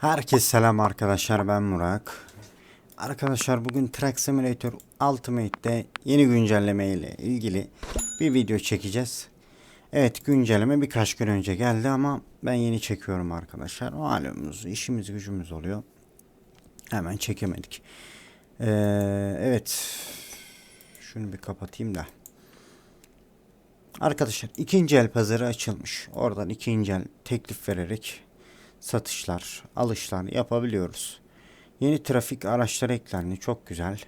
Herkese selam arkadaşlar ben Murak. Arkadaşlar bugün Truck Simulator Ultimate'de yeni güncelleme ile ilgili bir video çekeceğiz. Evet güncelleme birkaç gün önce geldi ama ben yeni çekiyorum arkadaşlar. Malumunuz işimiz gücümüz oluyor. Hemen çekemedik. Ee, evet. Şunu bir kapatayım da. Arkadaşlar ikinci el pazarı açılmış. Oradan ikinci el teklif vererek satışlar, alışlar yapabiliyoruz. Yeni trafik araçları eklendi. Çok güzel.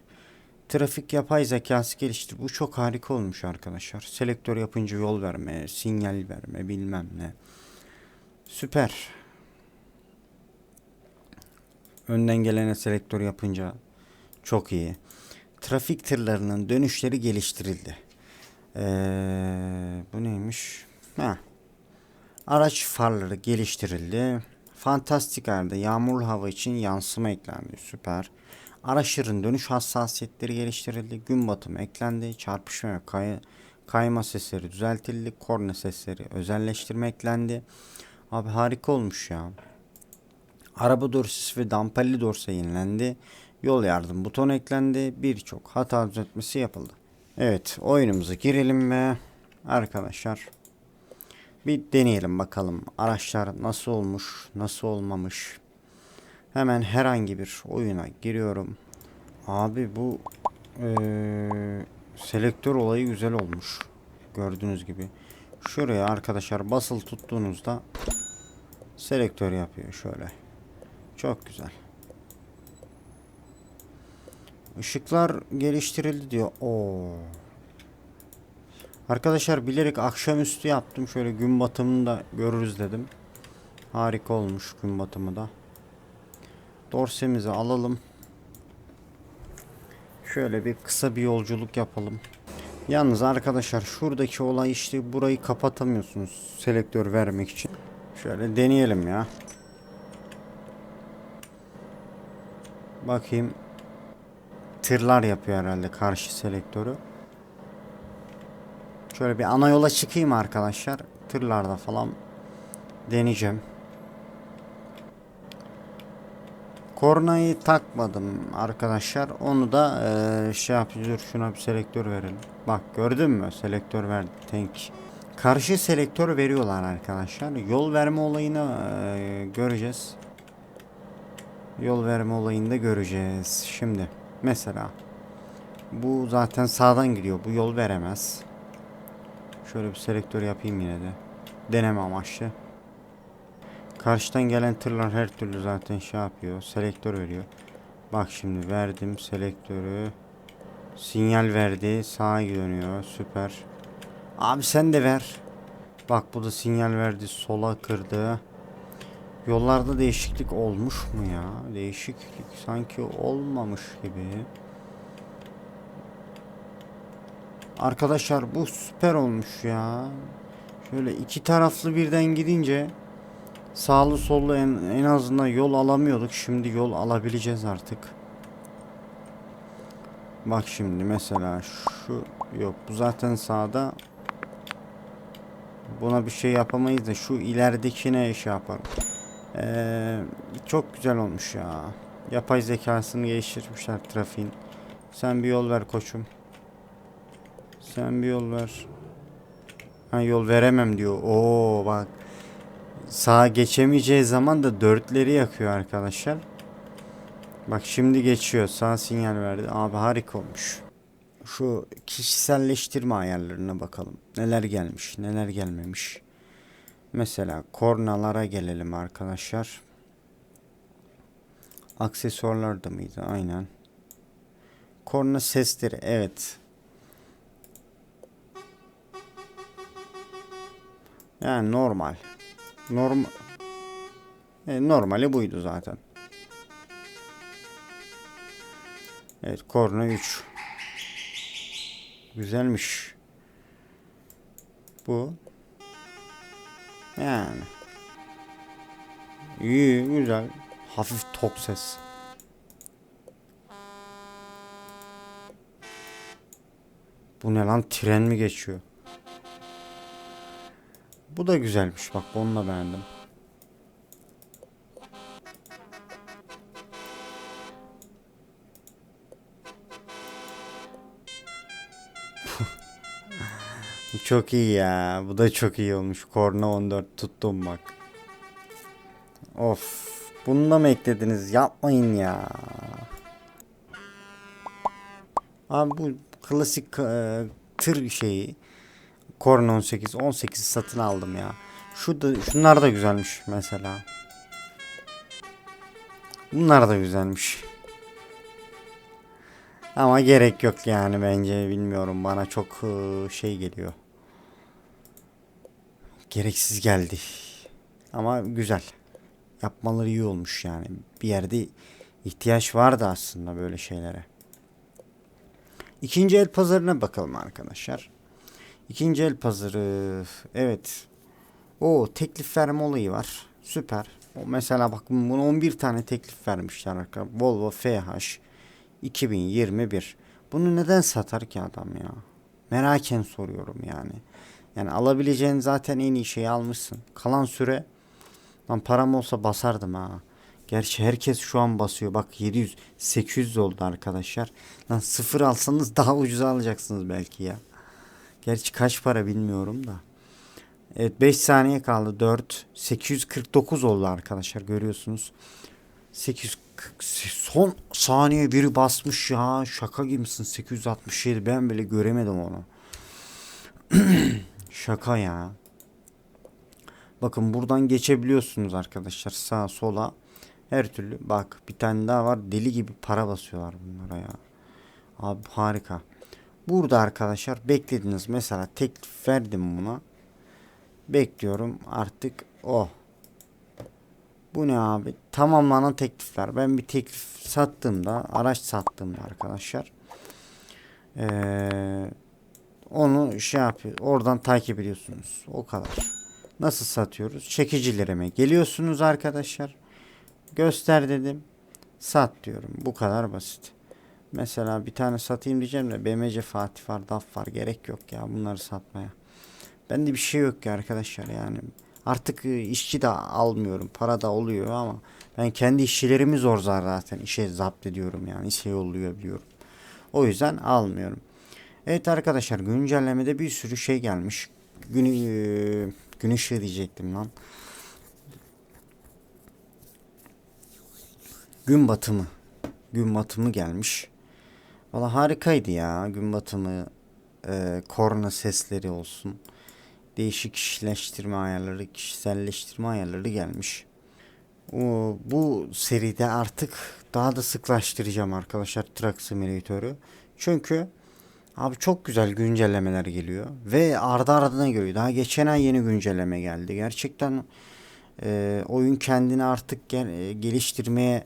Trafik yapay zekası gelişti. Bu çok harika olmuş arkadaşlar. Selektör yapınca yol verme, sinyal verme bilmem ne. Süper. Önden gelene selektör yapınca çok iyi. Trafik tırlarının dönüşleri geliştirildi. Ee, bu neymiş? Ha. Araç farları geliştirildi. Fantastik halde yağmurlu hava için yansıma eklendi. Süper. Araçların dönüş hassasiyetleri geliştirildi. Gün batımı eklendi. Çarpışma ve kay kayma sesleri düzeltildi. Korna sesleri özelleştirme eklendi. Abi harika olmuş ya. Araba dorsesi ve damperli dorsa yenilendi. Yol yardım butonu eklendi. Birçok hata düzeltmesi yapıldı. Evet oyunumuza girelim ve arkadaşlar bir deneyelim bakalım araçlar nasıl olmuş nasıl olmamış. Hemen herhangi bir oyuna giriyorum. Abi bu eee, selektör olayı güzel olmuş. Gördüğünüz gibi. Şuraya arkadaşlar basılı tuttuğunuzda selektör yapıyor şöyle. Çok güzel. Işıklar geliştirildi diyor. Oo. Arkadaşlar bilerek akşamüstü yaptım. Şöyle gün batımını da görürüz dedim. Harika olmuş gün batımı da. Dorsemizi alalım. Şöyle bir kısa bir yolculuk yapalım. Yalnız arkadaşlar şuradaki olay işte burayı kapatamıyorsunuz selektör vermek için. Şöyle deneyelim ya. Bakayım. Tırlar yapıyor herhalde karşı selektörü. Şöyle bir ana yola çıkayım arkadaşlar. Tırlarda falan deneyeceğim. Kornayı takmadım arkadaşlar. Onu da eee, şey yapıyor. Şuna bir selektör verelim. Bak gördün mü? Selektör verdi. Tank. Karşı selektör veriyorlar arkadaşlar. Yol verme olayını eee, göreceğiz. Yol verme olayını da göreceğiz. Şimdi mesela bu zaten sağdan gidiyor. Bu yol veremez. Şöyle bir selektör yapayım yine de. Deneme amaçlı. Karşıdan gelen tırlar her türlü zaten şey yapıyor. Selektör veriyor. Bak şimdi verdim selektörü. Sinyal verdi. Sağa dönüyor. Süper. Abi sen de ver. Bak bu da sinyal verdi. Sola kırdı. Yollarda değişiklik olmuş mu ya? Değişiklik sanki olmamış gibi. Arkadaşlar bu süper olmuş ya. Şöyle iki taraflı birden gidince sağlı sollu en, en azından yol alamıyorduk. Şimdi yol alabileceğiz artık. Bak şimdi mesela şu yok bu zaten sağda. Buna bir şey yapamayız da şu ileridekine iş yapalım. Ee, çok güzel olmuş ya. Yapay zekasını geliştirmişler trafiğin. Sen bir yol ver koçum. Sen bir yol ver. Ha yol veremem diyor. Oo bak. Sağa geçemeyeceği zaman da dörtleri yakıyor arkadaşlar. Bak şimdi geçiyor. Sağ sinyal verdi. Abi harika olmuş. Şu kişiselleştirme ayarlarına bakalım. Neler gelmiş, neler gelmemiş. Mesela kornalara gelelim arkadaşlar. Aksesuarlar da mıydı? Aynen. Korna sesleri. Evet. Yani normal. Normal. E, normali buydu zaten. Evet korna 3. Güzelmiş. Bu. Yani. İyi güzel. Hafif tok ses. Bu ne lan tren mi geçiyor? Bu da güzelmiş bak onu da beğendim. çok iyi ya. Bu da çok iyi olmuş. Korna 14 tuttum bak. Of. Bunu da mı eklediniz? Yapmayın ya. Abi bu klasik e, tır şeyi. Korna 18. 18 satın aldım ya. Şu da, şunlar da güzelmiş mesela. Bunlar da güzelmiş. Ama gerek yok yani bence bilmiyorum bana çok e, şey geliyor. Gereksiz geldi. Ama güzel. Yapmaları iyi olmuş yani. Bir yerde ihtiyaç vardı aslında böyle şeylere. İkinci el pazarına bakalım arkadaşlar. İkinci el pazarı evet. O teklif verme olayı var. Süper. O mesela bak bunu 11 tane teklif vermişler arkadaşlar. Volvo FH 2021. Bunu neden satar ki adam ya? Meraken soruyorum yani. Yani alabileceğin zaten en iyi şeyi almışsın. Kalan süre lan param olsa basardım ha. Gerçi herkes şu an basıyor. Bak 700 800 oldu arkadaşlar. Lan sıfır alsanız daha ucuza alacaksınız belki ya. Gerçi kaç para bilmiyorum da. Evet 5 saniye kaldı. 4 849 oldu arkadaşlar görüyorsunuz. 840 son saniye biri basmış ya. Şaka gibisin 867 ben bile göremedim onu. Şaka ya. Bakın buradan geçebiliyorsunuz arkadaşlar sağa sola. Her türlü bak bir tane daha var deli gibi para basıyorlar bunlara ya. Abi harika. Burada arkadaşlar beklediniz mesela teklif verdim buna. Bekliyorum artık o. Bu ne abi? Tamamlanan teklifler. Ben bir teklif sattığımda, araç sattığımda arkadaşlar. Ee, onu şey yapıyor. Oradan takip ediyorsunuz. O kadar. Nasıl satıyoruz? Çekicilerime geliyorsunuz arkadaşlar. Göster dedim. Sat diyorum. Bu kadar basit. Mesela bir tane satayım diyeceğim de BMC Fatih var, DAF var. Gerek yok ya bunları satmaya. Bende bir şey yok ki arkadaşlar yani. Artık e, işçi de almıyorum. Para da oluyor ama ben kendi işçilerimi zor zaten işe zapt ediyorum yani. işe yolluyor biliyorum. O yüzden almıyorum. Evet arkadaşlar güncellemede bir sürü şey gelmiş. Gün, e, gün ışığı diyecektim lan. Gün batımı. Gün batımı gelmiş. Valla harikaydı ya. Gün batımı e, korna sesleri olsun. Değişik kişileştirme ayarları, kişiselleştirme ayarları gelmiş. O, bu seride artık daha da sıklaştıracağım arkadaşlar Truck Simulator'ı. Çünkü abi çok güzel güncellemeler geliyor. Ve ardı ardına geliyor. Daha geçen ay yeni güncelleme geldi. Gerçekten e, oyun kendini artık gel, e, geliştirmeye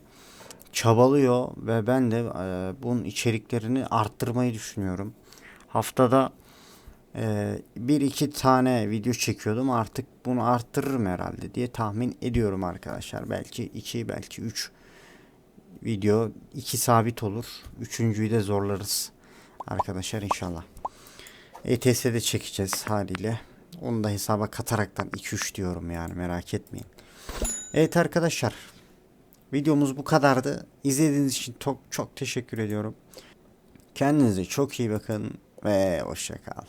çabalıyor. Ve ben de e, bunun içeriklerini arttırmayı düşünüyorum. Haftada ee, bir iki tane video çekiyordum artık bunu arttırırım herhalde diye tahmin ediyorum arkadaşlar. Belki iki belki üç video iki sabit olur. Üçüncüyü de zorlarız arkadaşlar inşallah. ETS'de çekeceğiz haliyle. Onu da hesaba kataraktan 2-3 diyorum yani merak etmeyin. Evet arkadaşlar. Videomuz bu kadardı. İzlediğiniz için çok çok teşekkür ediyorum. Kendinize çok iyi bakın ve hoşçakal.